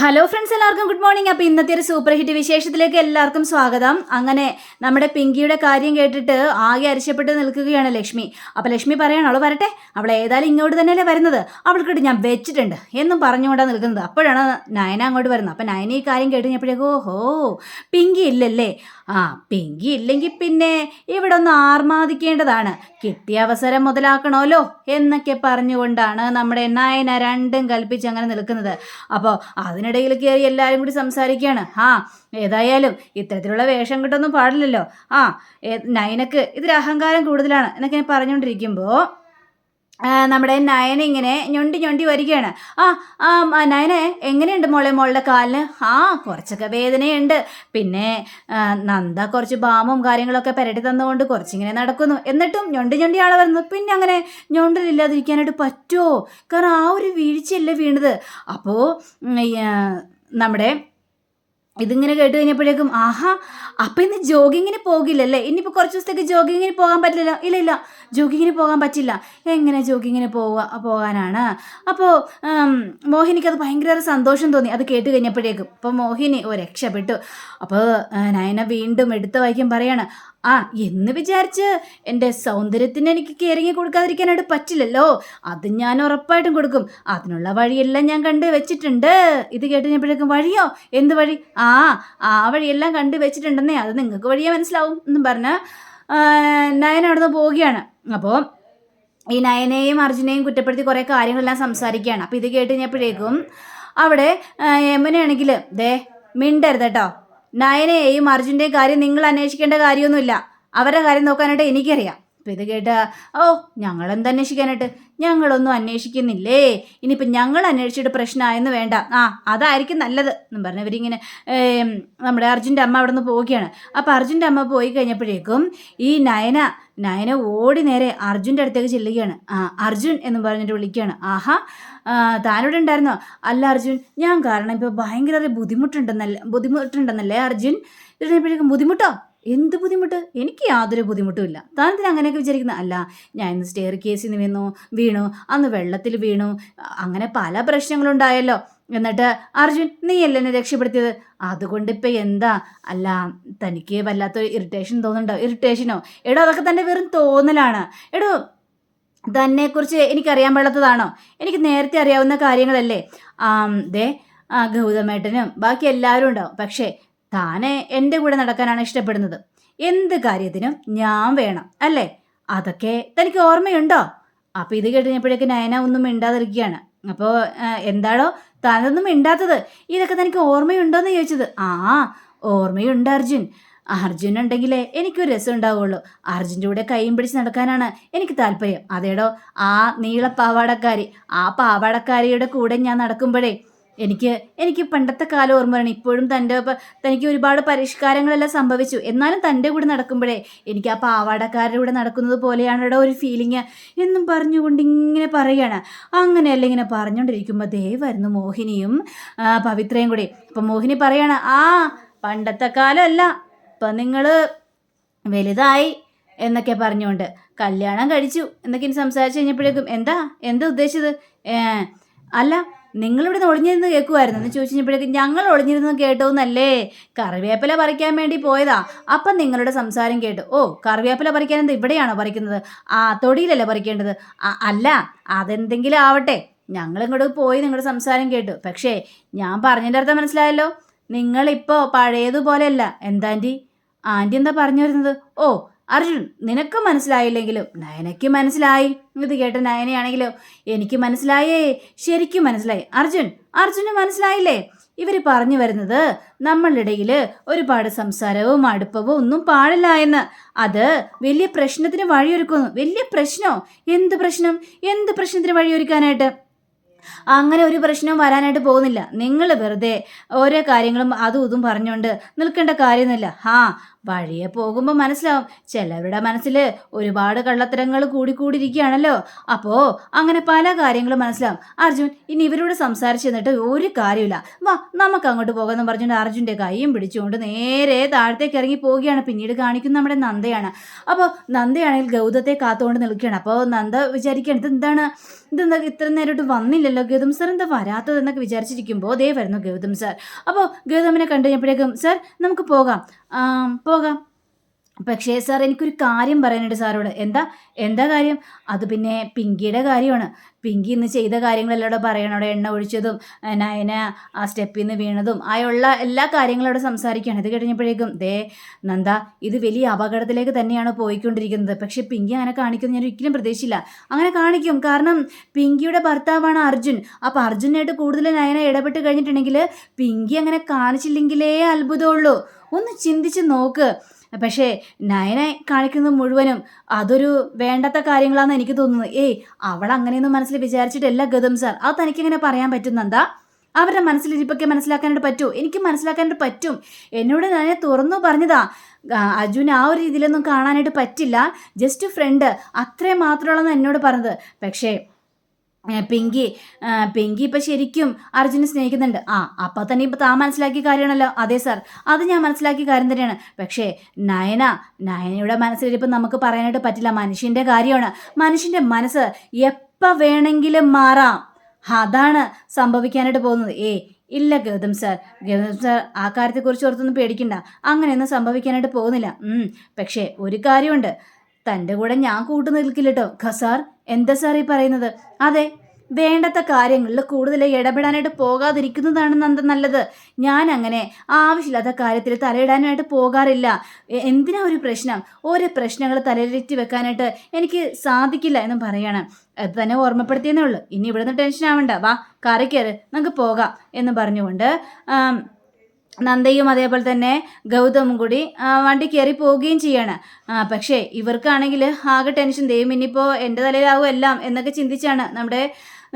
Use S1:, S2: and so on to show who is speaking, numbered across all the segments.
S1: Hello friends എല്ലാവർക്കും good morning അപ്പോൾ ഇന്നത്തെ ഒരു സൂപ്പർ ഹിറ്റ് വിശേഷത്തിലേക്ക് എല്ലാവർക്കും സ്വാഗതം. അങ്ങനെ നമ്മുടെ പിങ്കിയുടെ കാര്യം കേട്ടിട്ട് ആകെ അരിശപ്പെട്ട് നിൽക്കുകയാണ് ലക്ഷ്മി. അപ്പോൾ ലക്ഷ്മി പറയണം അവൾ വരട്ടെ. അവൾ ഏതായാലും ഇങ്ങോട്ട് തന്നെയല്ലേ വരുന്നത്? അവൾക്കിട്ട് ഞാൻ വെച്ചിട്ടുണ്ട്. എന്നും പറഞ്ഞുകൊണ്ടാണ് നിൽക്കുന്നത്. അപ്പോഴാണ് നയന അങ്ങോട്ട് വരുന്നത്. അപ്പോൾ നയന ഈ കാര്യം കേട്ട് കഴിഞ്ഞപ്പോഴേക്കും ഓഹോ പിങ്കി ഇല്ലല്ലേ? ആ പിങ്കി ഇല്ലെങ്കിൽ പിന്നെ ഇവിടെ ഒന്ന് ആർമാദിക്കേണ്ടതാണ്. കിട്ടിയ അവസരം മുതലാക്കണമല്ലോ എന്നൊക്കെ പറഞ്ഞുകൊണ്ടാണ് നമ്മുടെ നയന രണ്ടും കൽപ്പിച്ച് അങ്ങനെ നിൽക്കുന്നത്. അപ്പോൾ അതിനിടയിൽ കയറി എല്ലാവരും കൂടി സംസാരിക്കുകയാണ്. ആ ഏതായാലും ഇത്തരത്തിലുള്ള വേഷം കിട്ടൊന്നും പാടില്ലല്ലോ. ആ നയനക്ക് ഇതിൽ അഹങ്കാരം കൂടുതലാണ് എന്നൊക്കെ ഞാൻ പറഞ്ഞുകൊണ്ടിരിക്കുമ്പോൾ നമ്മുടെ നയന ഇങ്ങനെ ഞൊണ്ടി ഞൊണ്ടി വരികയാണ്. ആ ആ നയന എങ്ങനെയുണ്ട് മോളെ മോളുടെ കാലിന്? ആ കുറച്ചൊക്കെ വേദനയുണ്ട്. പിന്നെ നന്ദ കുറച്ച് ബാമും കാര്യങ്ങളൊക്കെ പുരട്ടി തന്നുകൊണ്ട് കുറച്ചിങ്ങനെ നടക്കുന്നു. എന്നിട്ടും ഞൊണ്ടി ഞൊണ്ടി ആളെ വരുന്നു. പിന്നെ അങ്ങനെ ഞൊണ്ടിലില്ലാതിരിക്കാനായിട്ട് പറ്റുമോ? കാരണം ആ ഒരു വീഴ്ചയല്ലേ വീണത്. അപ്പോൾ നമ്മുടെ ഇതിങ്ങനെ കേട്ട് കഴിഞ്ഞപ്പോഴേക്കും ആഹാ അപ്പം ഇന്ന് ജോഗിങ്ങിന് പോകില്ലല്ലേ? ഇനിയിപ്പോൾ കുറച്ച് ദിവസത്തേക്ക് ജോഗിങ്ങിന് പോകാൻ പറ്റില്ല ഇല്ല ഇല്ല ജോഗിങ്ങിന് പോകാൻ പറ്റില്ല. എങ്ങനെ ജോഗിങ്ങിന് പോവാ പോകാനാണ്? അപ്പോൾ മോഹിനിക്ക് അത് ഭയങ്കര സന്തോഷം തോന്നി. അത് കേട്ട് കഴിഞ്ഞപ്പോഴേക്കും അപ്പോൾ മോഹിനി ഓ രക്ഷപ്പെട്ടു അപ്പോൾ നയന വീണ്ടും എടുത്ത വായിക്കും പറയാണ് ആ എന്ന് വിചാരിച്ച് എന്റെ സൗന്ദര്യത്തിന് എനിക്ക് കയറിങ്ങി കൊടുക്കാതിരിക്കാനായിട്ട് പറ്റില്ലല്ലോ. അത് ഞാൻ ഉറപ്പായിട്ടും കൊടുക്കും. അതിനുള്ള വഴിയെല്ലാം ഞാൻ കണ്ട് വെച്ചിട്ടുണ്ട്. ഇത് കേട്ട് കഴിഞ്ഞപ്പോഴേക്കും വഴിയോ? എന്ത് വഴി? ആ ആ വഴിയെല്ലാം കണ്ട് വെച്ചിട്ടുണ്ടെന്നേ. അത് നിങ്ങൾക്ക് വഴിയേ മനസ്സിലാവും എന്നും പറഞ്ഞ് നയൻ അവിടുന്ന് പോവുകയാണ്. അപ്പോൾ ഈ നയനെയും അർജുനെയും കുറ്റപ്പെടുത്തി കുറേ കാര്യങ്ങളെല്ലാം സംസാരിക്കുകയാണ്. അപ്പോൾ ഇത് കേട്ട് കഴിഞ്ഞപ്പോഴേക്കും അവിടെ യമനയാണെങ്കിൽ ദേ മിണ്ടരുത് കേട്ടോ. നയനെയും അർജുന്റെയും കാര്യം നിങ്ങൾ അന്വേഷിക്കേണ്ട കാര്യമൊന്നുമില്ല. അവരുടെ കാര്യം നോക്കാനായിട്ട് എനിക്കറിയാം. അപ്പം ഇത് കേട്ട ഓ ഞങ്ങളെന്ത് അന്വേഷിക്കാനായിട്ട്? ഞങ്ങളൊന്നും അന്വേഷിക്കുന്നില്ലേ? ഇനിയിപ്പം ഞങ്ങൾ അന്വേഷിച്ചിട്ട് പ്രശ്നമായെന്ന് വേണ്ട. ആ അതായിരിക്കും നല്ലത് എന്നും പറഞ്ഞ് ഇവരിങ്ങനെ നമ്മുടെ അർജുന്റെ അമ്മ അവിടെ നിന്ന് പോവുകയാണ്. അപ്പം അർജുന്റെ അമ്മ പോയി കഴിഞ്ഞപ്പോഴേക്കും ഈ നയന നയന ഓടി നേരെ അർജുന്റെ അടുത്തേക്ക് ചെല്ലുകയാണ്. ആ അർജുൻ എന്ന് പറഞ്ഞിട്ട് വിളിക്കുകയാണ്. ആഹാ താനിവിടെ ഉണ്ടായിരുന്നോ? അല്ല അർജുൻ ഞാൻ കാരണം ഇപ്പോൾ ഭയങ്കര ബുദ്ധിമുട്ടുണ്ടെന്നല്ലേ ബുദ്ധിമുട്ടുണ്ടെന്നല്ലേ അർജുൻ? ഇതിനെപ്പോഴേക്കും ബുദ്ധിമുട്ടോ? എന്ത് ബുദ്ധിമുട്ട്? എനിക്ക് യാതൊരു ബുദ്ധിമുട്ടുമില്ല താനത്തിന് അങ്ങനെയൊക്കെ വിചാരിക്കുന്ന? അല്ല ഞാൻ ഇന്ന് സ്റ്റെയർ കേസിൽ നിന്ന് വീണു. വീണു. അന്ന് വെള്ളത്തിൽ വീണു. അങ്ങനെ പല പ്രശ്നങ്ങളുണ്ടായല്ലോ. എന്നിട്ട് അർജുൻ നീ അല്ലേ എന്നെ രക്ഷപ്പെടുത്തിയത്? അതുകൊണ്ട് ഇപ്പം എന്താ? അല്ല തനിക്ക് വല്ലാത്തൊരു ഇറിറ്റേഷൻ തോന്നുന്നുണ്ടോ? ഇറിറ്റേഷനോ എടോ അതൊക്കെ തന്നെ വെറും തോന്നലാണ്. എടോ തന്നെക്കുറിച്ച് എനിക്കറിയാൻ പാടാത്തതാണോ എനിക്ക് നേരത്തെ അറിയാവുന്ന കാര്യങ്ങളല്ലേ? ദേ ഗൗതമേട്ടനും ബാക്കി എല്ലാവരും ഉണ്ടാവും. പക്ഷേ താനെ എന്റെ കൂടെ നടക്കാനാണ് ഇഷ്ടപ്പെടുന്നത്. എന്ത് കാര്യത്തിനും ഞാൻ വേണം അല്ലേ? അതൊക്കെ തനിക്ക് ഓർമ്മയുണ്ടോ? അപ്പോൾ ഇത് കേട്ടുകഴിഞ്ഞപ്പോഴേക്ക് നയന ഒന്നും മിണ്ടാതിരിക്കുകയാണ്. അപ്പോൾ എന്താണോ താനൊന്നും മിണ്ടാത്തത്? ഇതൊക്കെ തനിക്ക് ഓർമ്മയുണ്ടോയെന്ന് ചോദിച്ചത്. ആ ഓർമ്മയുണ്ട് അർജുൻ. അർജുൻ ഉണ്ടെങ്കിലേ എനിക്കൊരു രസം ഉണ്ടാവുള്ളൂ. അർജുന്റെ കൂടെ കൈയും പിടിച്ച് നടക്കാനാണ് എനിക്ക് താല്പര്യം. അതേടോ ആ നീള പാവാടക്കാരി ആ പാവാടക്കാരിയുടെ കൂടെ ഞാൻ നടക്കുമ്പോഴേ എനിക്ക് എനിക്ക് പണ്ടത്തെ കാലം ഓർമ്മ വരണം ഇപ്പോഴും തന്റെ തനിക്ക് ഒരുപാട് പരിഷ്കാരങ്ങളെല്ലാം സംഭവിച്ചു. എന്നാലും തന്റെ കൂടെ നടക്കുമ്പോഴേ എനിക്ക് ആ പാവാടക്കാരുടെ കൂടെ നടക്കുന്നത് പോലെയാണ് ഒരു ഫീലിങ് എന്നും പറഞ്ഞുകൊണ്ട് ഇങ്ങനെ പറയുകയാണ്. അങ്ങനെയല്ല ഇങ്ങനെ പറഞ്ഞുകൊണ്ടിരിക്കുമ്പോൾ ദേ വരുന്നു മോഹിനിയും പവിത്രയും കൂടി. അപ്പം മോഹിനി പറയാണ് ആ പണ്ടത്തെ കാലമല്ല. ഇപ്പം നിങ്ങൾ വലുതായി എന്നൊക്കെ പറഞ്ഞുകൊണ്ട്. കല്യാണം കഴിച്ചു എന്നൊക്കെ ഇനി സംസാരിച്ച് കഴിഞ്ഞപ്പോഴേക്കും എന്താ? എന്താ ഉദ്ദേശിച്ചത്? അല്ല നിങ്ങളിവിടെ നിന്ന് ഒളിഞ്ഞിരുന്ന് കേൾക്കുമായിരുന്നു എന്ന് ചോദിച്ചു കഴിഞ്ഞപ്പോഴേക്കും ഞങ്ങൾ ഒളിഞ്ഞിരുന്ന് കേട്ടോന്നല്ലേ? കറിവേപ്പില പറിക്കാൻ വേണ്ടി പോയതാ. അപ്പം നിങ്ങളുടെ സംസാരം കേട്ടു ഓ കറിവേപ്പില പറിക്കാൻ എന്ത് ഇവിടെയാണോ പറിക്കുന്നത്? ആ തൊടിയിലല്ലേ പറിക്കേണ്ടത്? അല്ല അതെന്തെങ്കിലും ആവട്ടെ. ഞങ്ങൾ ഇങ്ങോട്ട് പോയി നിങ്ങളുടെ സംസാരം കേട്ടു. പക്ഷേ ഞാൻ പറഞ്ഞതിന്റെ അർത്ഥം മനസ്സിലായല്ലോ. നിങ്ങളിപ്പോൾ പഴയതുപോലെയല്ല. എന്താ ആന്റി? ആന്റി എന്താ പറഞ്ഞു വരുന്നത്? ഓ അർജുൻ നിനക്ക് മനസ്സിലായില്ലെങ്കിലും നയനയ്ക്ക് മനസ്സിലായി. ഇത് കേട്ട നയനയാണെങ്കിലോ എനിക്ക് മനസ്സിലായേ. ശരിക്കും മനസ്സിലായി. അർജുൻ അർജുന് മനസ്സിലായില്ലേ? ഇവർ പറഞ്ഞു വരുന്നത് നമ്മളിടയിൽ ഒരുപാട് സംസാരവും അടുപ്പവും ഒന്നും പാടില്ല എന്ന്. അത് വലിയ പ്രശ്നത്തിന് വഴിയൊരുക്കുന്നു. വലിയ പ്രശ്നമോ എന്ത് പ്രശ്നം? എന്ത് പ്രശ്നത്തിന് വഴിയൊരുക്കാനായിട്ട്? അങ്ങനെ ഒരു പ്രശ്നവും വരാനായിട്ട് പോകുന്നില്ല. നിങ്ങൾ വെറുതെ ഓരോ കാര്യങ്ങളും അതും ഇതും പറഞ്ഞുകൊണ്ട് നിൽക്കേണ്ട കാര്യമൊന്നുമില്ല. ആ വഴിയെ പോകുമ്പോൾ മനസ്സിലാവും. ചിലവരുടെ മനസ്സിൽ ഒരുപാട് കള്ളത്തരങ്ങൾ കൂടിക്കൂടിയിരിക്കുകയാണല്ലോ അപ്പോൾ അങ്ങനെ പല കാര്യങ്ങളും മനസ്സിലാവും. അർജുൻ ഇനി ഇവരോട് സംസാരിച്ചു എന്നിട്ട് ഒരു കാര്യമില്ല വാ നമുക്ക് അങ്ങോട്ട് പോകാമെന്ന് പറഞ്ഞുകൊണ്ട് അർജുന്റെ കൈയും പിടിച്ചുകൊണ്ട് നേരെ താഴത്തേക്ക് ഇറങ്ങി പോവുകയാണ്. പിന്നീട് കാണിക്കുന്ന നമ്മുടെ നന്ദയാണ്. അപ്പോൾ നന്ദയാണെങ്കിൽ ഗൗതത്തെ കാത്തുകൊണ്ട് നിൽക്കുകയാണ്. അപ്പോൾ നന്ദ വിചാരിക്കുകയാണ് ഇത് എന്താണ്? ഇതെന്താ ഇത്ര നേരമായിട്ട് വന്നില്ലല്ലോ ഗൗതം സാർ? എന്താ വരാത്തതെന്നൊക്കെ വിചാരിച്ചിരിക്കുമ്പോൾ ദേ വരുന്നു ഗൗതം സാർ. അപ്പോൾ ഗൗതമിനെ കണ്ടു കഴിഞ്ഞപ്പോഴേക്കും സാർ നമുക്ക് പോകാം. പോകാം. പക്ഷേ സാർ എനിക്കൊരു കാര്യം പറയാനുണ്ട് സാറോട്. എന്താ? എന്താ കാര്യം? അത് പിന്നെ പിങ്കിയുടെ കാര്യമാണ്. പിങ്കി ഇന്ന് ചെയ്ത കാര്യങ്ങളെല്ലാം പറയണം. അവിടെ എണ്ണ ഒഴിച്ചതും നയന ആ സ്റ്റെപ്പിൽ നിന്ന് വീണതും ആയുള്ള എല്ലാ കാര്യങ്ങളും സംസാരിക്കുകയാണ്. ഇത് കഴിഞ്ഞപ്പോഴേക്കും ദേ നന്ദ ഇത് വലിയ അപകടത്തിലേക്ക് തന്നെയാണ് പോയിക്കൊണ്ടിരിക്കുന്നത്. പക്ഷെ പിങ്കി അങ്ങനെ കാണിക്കുന്നത് ഞാൻ ഒരിക്കലും പ്രതീക്ഷിച്ചില്ല. അങ്ങനെ കാണിക്കും. കാരണം പിങ്കിയുടെ ഭർത്താവാണ് അർജുൻ. അപ്പോൾ അർജുനായിട്ട് കൂടുതൽ നയന ഇടപെട്ട് കഴിഞ്ഞിട്ടുണ്ടെങ്കിൽ പിങ്കി അങ്ങനെ കാണിച്ചില്ലെങ്കിലേ അത്ഭുതമുള്ളൂ. ഒന്ന് ചിന്തിച്ച് നോക്ക്. പക്ഷേ നയനെ കാണിക്കുന്നത് മുഴുവനും അതൊരു വേണ്ടാത്ത കാര്യങ്ങളാണെന്ന് എനിക്ക് തോന്നുന്നത് ഏയ് അവൾ അങ്ങനെയൊന്നും മനസ്സിൽ വിചാരിച്ചിട്ടല്ല ഗതം സാർ. അത് തനിക്കിങ്ങനെ പറയാൻ പറ്റുന്നെന്താ? അവരുടെ മനസ്സിലിരിപ്പൊക്കെ മനസ്സിലാക്കാനായിട്ട് പറ്റൂ. എനിക്ക് മനസ്സിലാക്കാനായിട്ട് പറ്റും. എന്നോട് ഞാൻ തുറന്നു പറഞ്ഞതാ. അജുവിന് ആ ഒരു രീതിയിലൊന്നും കാണാനായിട്ട് പറ്റില്ല. Just friend. അത്രേ മാത്രമുള്ളതെന്ന് എന്നോട് പറഞ്ഞത്. പക്ഷേ പിങ്കി പിങ്കി ഇപ്പം ശരിക്കും അർജുനെ സ്നേഹിക്കുന്നുണ്ട്. ആ അപ്പം തന്നെ ഇപ്പം താൻ മനസ്സിലാക്കിയ കാര്യമാണല്ലോ. അതെ സാർ അത് ഞാൻ മനസ്സിലാക്കിയ കാര്യം തന്നെയാണ്. പക്ഷേ നയന നയനയുടെ മനസ്സിലിരിപ്പം നമുക്ക് പറയാനായിട്ട് പറ്റില്ല. മനുഷ്യന്റെ കാര്യമാണ്. മനുഷ്യന്റെ മനസ്സ് എപ്പോൾ വേണമെങ്കിലും മാറാം. അതാണ് സംഭവിക്കാനായിട്ട് പോകുന്നത്. ഏ ഇല്ല ഗൗതം സാർ ഗൗതം സാർ ആ കാര്യത്തെക്കുറിച്ച് ഓർത്തൊന്നും പേടിക്കണ്ട. അങ്ങനെയൊന്നും സംഭവിക്കാനായിട്ട് പോകുന്നില്ല. പക്ഷേ ഒരു കാര്യമുണ്ട്. തന്റെ കൂടെ ഞാൻ കൂട്ടു നിൽക്കില്ല കേട്ടോ ഖസാർ എന്താ സാർ പറയുന്നത്? അതെ വേണ്ടത്ത കാര്യങ്ങളിൽ കൂടുതൽ ഇടപെടാനായിട്ട് പോകാതിരിക്കുന്നതാണ് നന്ദ നല്ലത്. ഞാൻ അങ്ങനെ ആവശ്യമില്ലാത്ത കാര്യത്തിൽ തലയിടാനായിട്ട് പോകാറില്ല. എന്തിനാ ഒരു പ്രശ്നം? ഓരോ പ്രശ്നങ്ങൾ തലയിലിറ്റി വെക്കാനായിട്ട് എനിക്ക് സാധിക്കില്ല എന്ന് പറയാണ്. അത് തന്നെ ഓർമ്മപ്പെടുത്തിയെന്നേ ഉള്ളൂ. ഇനി ഇവിടുന്ന് ടെൻഷൻ ആവണ്ട. വാ കറി കയറ്. നമുക്ക് പോകാം എന്ന് പറഞ്ഞുകൊണ്ട് നന്ദയും അതേപോലെ തന്നെ ഗൗതമും കൂടി വണ്ടി കയറി പോവുകയും ചെയ്യാണ്. പക്ഷേ ഇവർക്കാണെങ്കിൽ ആകെ ടെൻഷൻ ദൈവം ഇനിയിപ്പോൾ എന്റെ തലയിലാവും എല്ലാം എന്നൊക്കെ ചിന്തിച്ചാണ് നമ്മുടെ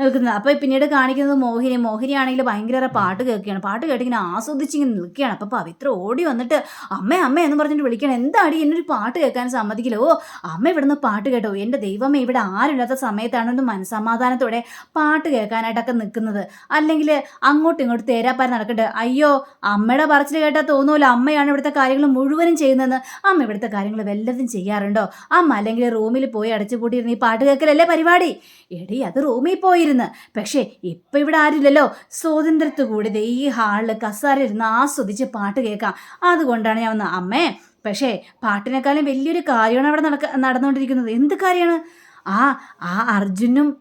S1: നിൽക്കുന്നത്. അപ്പോൾ പിന്നീട് കാണിക്കുന്നത് മോഹിനി. മോഹിനി ആണെങ്കിൽ ഭയങ്കര പാട്ട് കേൾക്കുകയാണ്. പാട്ട് കേട്ടിങ്ങനെ ആസ്വദിച്ചിങ്ങനെ നിൽക്കുകയാണ്. അപ്പോൾ പവിത്ര ഓടി വന്നിട്ട് അമ്മ അമ്മ എന്ന് പറഞ്ഞിട്ട് വിളിക്കണം എന്താടി? എന്നൊരു പാട്ട് കേൾക്കാൻ സമ്മതിക്കില്ല. ഓ അമ്മ ഇവിടുന്ന് പാട്ട് കേട്ടോ. എന്റെ ദൈവമേ ഇവിടെ ആരുമില്ലാത്ത സമയത്താണ് ഒന്ന് മനസമാധാനത്തോടെ പാട്ട് കേൾക്കാനായിട്ടൊക്കെ നിൽക്കുന്നത്. അല്ലെങ്കിൽ അങ്ങോട്ടും ഇങ്ങോട്ടും തേരാപ്പാര നടക്കട്ടെ അയ്യോ അമ്മയുടെ പറച്ചിൽ കേട്ടാൽ തോന്നൂല. അമ്മയാണ് ഇവിടുത്തെ കാര്യങ്ങൾ മുഴുവനും ചെയ്യുന്നതെന്ന്. അമ്മ ഇവിടുത്തെ കാര്യങ്ങൾ വല്ലതും ചെയ്യാറുണ്ടോ? അമ്മ അല്ലെങ്കിൽ റൂമിൽ പോയി അടച്ചുപൂട്ടിയിരുന്ന് ഈ പാട്ട് കേൾക്കലല്ലേ പരിപാടി? എടി അത് റൂമിൽ പോയിരുന്ന് പക്ഷേ ഇപ്പം ഇവിടെ ആരില്ലല്ലോ. സ്വാതന്ത്ര്യത്തു കൂടി ഈ ഹാളിൽ കസാര ഇരുന്ന് ആസ്വദിച്ച് പാട്ട് കേൾക്കാം. അതുകൊണ്ടാണ് ഞാൻ വന്നത്. അമ്മേ പക്ഷേ പാട്ടിനേക്കാളും വലിയൊരു കാര്യമാണ് അവിടെ നടക്ക നടന്നുകൊണ്ടിരിക്കുന്നത്. എന്ത് കാര്യമാണ്? ആ ആ അർജുനും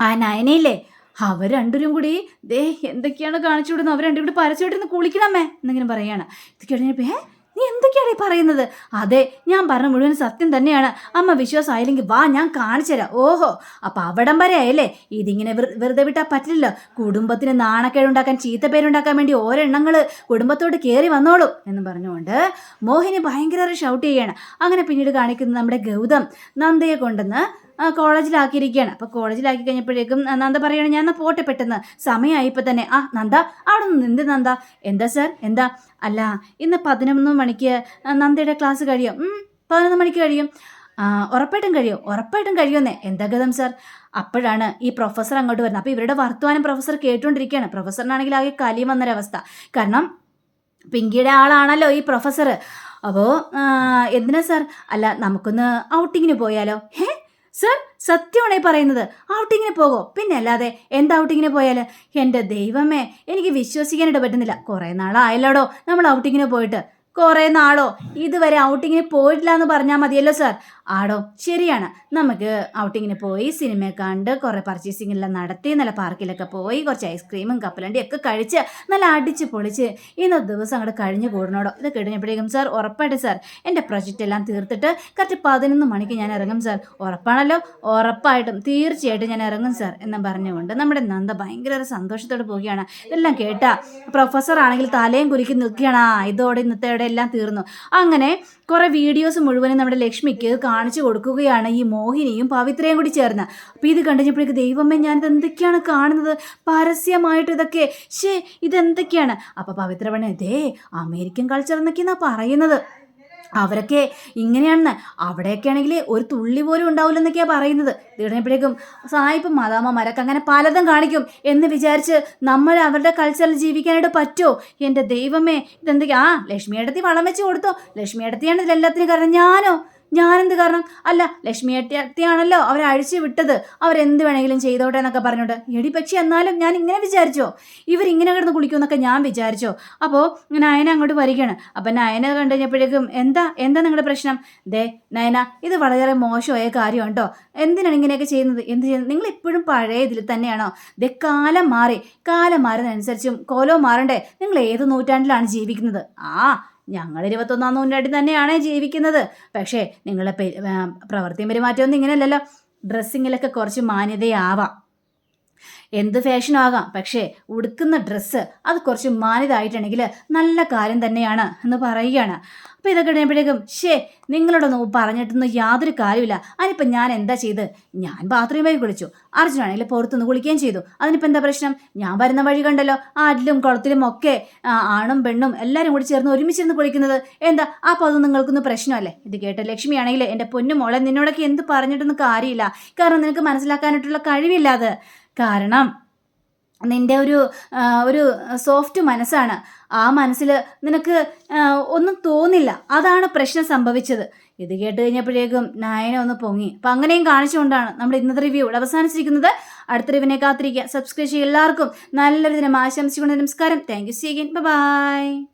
S1: ആ നയനയില്ലേ? അവർ രണ്ടുപേരും കൂടി ദേ എന്തൊക്കെയാണ് കാണിച്ചു വിടുന്നത് അവർ രണ്ടും കൂടി പരസ്യമായിട്ടിരുന്ന് കുളിക്കണമേ എന്നിങ്ങനെ പറയാണ് ഇത് കഴിഞ്ഞപ്പോൾ നീ എന്തൊക്കെയാണ് ഈ പറയുന്നത്? അതെ ഞാൻ പറഞ്ഞ മുഴുവൻ സത്യം തന്നെയാണ്. അമ്മ വിശ്വാസമായില്ലെങ്കിൽ വാ ഞാൻ കാണിച്ചുതരാം. ഓഹോ അപ്പം അവിടം വരെ ആയല്ലേ? ഇതിങ്ങനെ വെറു- വെറുതെ വിട്ടാൽ പറ്റില്ലല്ലോ. കുടുംബത്തിന് നാണക്കേടുണ്ടാക്കാൻ ചീത്ത പേരുണ്ടാക്കാൻ വേണ്ടി ഓരെണ്ണങ്ങൾ കുടുംബത്തോട് കയറി വന്നോളൂ എന്ന് പറഞ്ഞുകൊണ്ട് മോഹിനി ഭയങ്കര ഷൗട്ട് ചെയ്യാണ്. അങ്ങനെ പിന്നീട് കാണിക്കുന്നത് നമ്മുടെ ഗൗതം നന്ദയെ കൊണ്ടുവന്ന് ആ, കോളേജിലാക്കിയിരിക്കുകയാണ്. അപ്പോൾ കോളേജിലാക്കി കഴിഞ്ഞപ്പോഴേക്കും നന്ദ പറയുകയാണ് ഞാൻ എന്നാൽ പോട്ടെ പെട്ടെന്ന്. സമയമായി ഇപ്പം തന്നെ. ആ നന്ദ അവിടെ നിന്ന് എന്ത് നന്ദ? എന്താ സർ? എന്താ? അല്ല ഇന്ന് പതിനൊന്ന് മണിക്ക് നന്ദയുടെ ക്ലാസ് കഴിയും. പതിനൊന്ന് മണിക്ക് കഴിയും. ഉറപ്പായിട്ടും കഴിയും. ഉറപ്പായിട്ടും കഴിയുമെന്നേ. എന്താ ഗതം സർ? അപ്പോഴാണ് ഈ പ്രൊഫസർ അങ്ങോട്ട് വരുന്നത്. അപ്പോൾ ഇവരുടെ വർത്തമാനം പ്രൊഫസർ കേട്ടുകൊണ്ടിരിക്കുകയാണ്. പ്രൊഫസറിനാണെങ്കിൽ ആകെ കലി വന്നൊരവസ്ഥ. കാരണം പിങ്കിയുടെ ആളാണല്ലോ ഈ പ്രൊഫസർ അപ്പോൾ എന്തിനാ സാർ? അല്ല നമുക്കൊന്ന് ഔട്ടിങ്ങിന് പോയാലോ. ഹേ സർ സത്യമാണേ പറയുന്നത്. ഔട്ടിങ്ങിന് പോകോ. പിന്നെ അല്ലാതെ എന്താ ഔട്ടിങ്ങിന് പോയാൽ എന്റെ ദൈവമേ എനിക്ക് വിശ്വസിക്കാനായിട്ട് പറ്റുന്നില്ല. കുറേ നാളായല്ലോടോ നമ്മൾ ഔട്ടിങ്ങിന് പോയിട്ട്. കുറേ നാളോ ഇതുവരെ ഔട്ടിങ്ങിന് പോയിട്ടില്ല എന്ന് പറഞ്ഞാൽ മതിയല്ലോ സാർ. ആടോ ശരിയാണ്. നമുക്ക് ഔട്ടിങ്ങിന് പോയി സിനിമ കണ്ട് കുറേ പർച്ചേസിംഗ് എല്ലാം നടത്തി നല്ല പാർക്കിലൊക്കെ പോയി കുറച്ച് ഐസ്ക്രീമും കപ്പലണ്ടിയും ഒക്കെ കഴിച്ച് നല്ല അടിച്ച് പൊളിച്ച് ഇന്നത്തെ ദിവസം അങ്ങോട്ട് കഴിഞ്ഞു കൂടണോടോ. ഇത് കഴിഞ്ഞപ്പോഴേക്കും സാർ ഉറപ്പായിട്ട് സാർ എന്റെ പ്രൊജക്റ്റ് എല്ലാം തീർത്തിട്ട് കറക്റ്റ് പതിനൊന്ന് മണിക്ക് ഞാൻ ഇറങ്ങും സാർ ഉറപ്പാണല്ലോ? ഉറപ്പായിട്ടും തീർച്ചയായിട്ടും ഞാൻ ഇറങ്ങും സാർ എന്ന് പറഞ്ഞുകൊണ്ട് നമ്മുടെ നന്ദ ഭയങ്കര സന്തോഷത്തോടെ പോവുകയാണ്. ഇതെല്ലാം കേട്ടാ പ്രൊഫസർ ആണെങ്കിൽ തലയും കുലുക്കി നിൽക്കുകയാണ്. ഇതോടെ ഇന്നത്തെ എല്ലാം തീർന്നു. അങ്ങനെ കുറേ വീഡിയോസ് മുഴുവനും നമ്മുടെ ലക്ഷ്മിക്ക് കാണിച്ചു കൊടുക്കുകയാണ് ഈ മോഹിനിയും പവിത്രയും കൂടി ചേർന്ന്. അപ്പോൾ ഇത് കണ്ടുകഴിഞ്ഞപ്പോഴേക്ക് ദൈവമേ ഞാനിത് എന്തൊക്കെയാണ് കാണുന്നത്? പരസ്യമായിട്ട് ഇതൊക്കെ. ഷേ ഇതെന്തൊക്കെയാണ്? അപ്പോൾ പവിത്ര പണി ദേ അമേരിക്കൻ കൾച്ചർ എന്നൊക്കെയാണ് പറയുന്നത്. അവരൊക്കെ ഇങ്ങനെയാണെന്ന് അവിടെയൊക്കെ ആണെങ്കിൽ ഒരു തുള്ളി പോലും ഉണ്ടാവില്ല എന്നൊക്കെയാണ് പറയുന്നത്. തീർന്നപ്പോഴേക്കും സായിപ്പ് മാതാമ്മമാരൊക്കെ അങ്ങനെ പലതും കാണിക്കും എന്ന് വിചാരിച്ച് നമ്മൾ അവരുടെ കൾച്ചറിൽ ജീവിക്കാനായിട്ട് പറ്റുമോ എന്റെ ദൈവമേ ഇതെന്തൊക്കെയാ ആ ലക്ഷ്മിയടത്തി വളം വെച്ച് കൊടുത്തോ? ലക്ഷ്മിയടത്തിയാണ് ഇതിലെല്ലാത്തിനും കാരണം ഞാനോ? ഞാനെന്ത് കാരണം? അല്ല ലക്ഷ്മി അട്ടിയാണല്ലോ അവരെ അഴിച്ചു വിട്ടത്. അവരെന്ത് വേണമെങ്കിലും ചെയ്തോട്ടെ എന്നൊക്കെ പറഞ്ഞോട്ട്. എടി പക്ഷേ എന്നാലും ഞാൻ ഇങ്ങനെ വിചാരിച്ചോ? ഇവരിങ്ങനെ കിടന്ന് കുളിക്കുമെന്നൊക്കെ ഞാൻ വിചാരിച്ചോ? അപ്പോൾ നയന അങ്ങോട്ട് വരികയാണ്. അപ്പം നയന കണ്ടു കഴിഞ്ഞപ്പോഴേക്കും എന്താ? എന്താ നിങ്ങളുടെ പ്രശ്നം? ദേ നയന ഇത് വളരെ മോശമായ കാര്യമാണ് കേട്ടോ. എന്തിനാണ് ഇങ്ങനെയൊക്കെ ചെയ്യുന്നത്? എന്ത് ചെയ്യുന്നത്? നിങ്ങൾ ഇപ്പോഴും പഴയ ഇതിൽ തന്നെയാണോ? ദേ കാലം മാറി. കാലം മാറുന്നതനുസരിച്ചും കോലോ മാറണ്ടേ. നിങ്ങൾ ഏത് നൂറ്റാണ്ടിലാണ് ജീവിക്കുന്നത്? ആ ഞങ്ങൾ ഇരുപത്തൊന്നാം നൂറ്റാണ്ടിൽ തന്നെയാണ് ജീവിക്കുന്നത്. പക്ഷേ നിങ്ങളുടെ പെ ആ, പ്രവൃത്തിയും പെരുമാറ്റമൊന്നും ഇങ്ങനെയല്ലല്ലോ. ഡ്രസ്സിങ്ങിലൊക്കെ കുറച്ച് മാന്യതയാവാം. എന്ത് ഫാഷൻ ആകാം. പക്ഷേ ഉടുക്കുന്ന ഡ്രസ്സ് അത് കുറച്ച് മാന്യതായിട്ടുണ്ടെങ്കിൽ നല്ല കാര്യം തന്നെയാണ് എന്ന് പറയുകയാണ്. അപ്പോൾ ഇതൊക്കെ ഇടുമ്പോഴേക്കും ഷേ നിങ്ങളോടൊന്നും പറഞ്ഞിട്ടൊന്നും യാതൊരു കാര്യമില്ല അതിനിപ്പോൾ ഞാൻ എന്താ ചെയ്ത്? ഞാൻ ബാത്റൂമിൽ പോയി കുളിച്ചു. അർജുനാണെങ്കിൽ പുറത്തുനിന്ന് കുളിക്കുകയും ചെയ്തു. അതിനിപ്പോൾ എന്താ പ്രശ്നം? ഞാൻ വരുന്ന വഴി കണ്ടല്ലോ. ആടിലും കുളത്തിലും ഒക്കെ ആണും പെണ്ണും എല്ലാവരും കൂടി ചേർന്ന് ഒരുമിച്ചിരുന്ന് കുളിക്കുന്നത്. എന്താ? അപ്പോൾ അത് നിങ്ങൾക്കൊന്നും പ്രശ്നമല്ലേ. ഇത് കേട്ട ലക്ഷ്മിയാണെങ്കിൽ എന്റെ പൊന്നു മോളെ നിന്നോടൊക്കെ എന്ത് പറഞ്ഞിട്ടൊന്നും കാര്യമില്ല. കാരണം നിനക്ക് മനസ്സിലാക്കാനായിട്ടുള്ള കഴിവില്ല അത്. കാരണം നിന്റെ ഒരു ഒരു സോഫ്റ്റ് മനസ്സാണ്. ആ മനസ്സിൽ നിനക്ക് ഒന്നും തോന്നില്ല. അതാണ് പ്രശ്നം സംഭവിച്ചത്. ഇത് കേട്ട് കഴിഞ്ഞപ്പോഴേക്കും നായന ഒന്ന് പൊങ്ങി. അപ്പം അങ്ങനെയും കാണിച്ചുകൊണ്ടാണ് നമ്മൾ ഇന്നത്തെ റിവ്യൂ ഇവിടെ അവസാനിച്ചിരിക്കുന്നത്. അടുത്ത റിവിനെ കാത്തിരിക്കുക. സബ്സ്ക്രൈബ് ചെയ്യുക എല്ലാവർക്കും. നല്ലൊരു ദിനം ആശംസിച്ചുകൊണ്ട് നമസ്കാരം. Thank you see again bye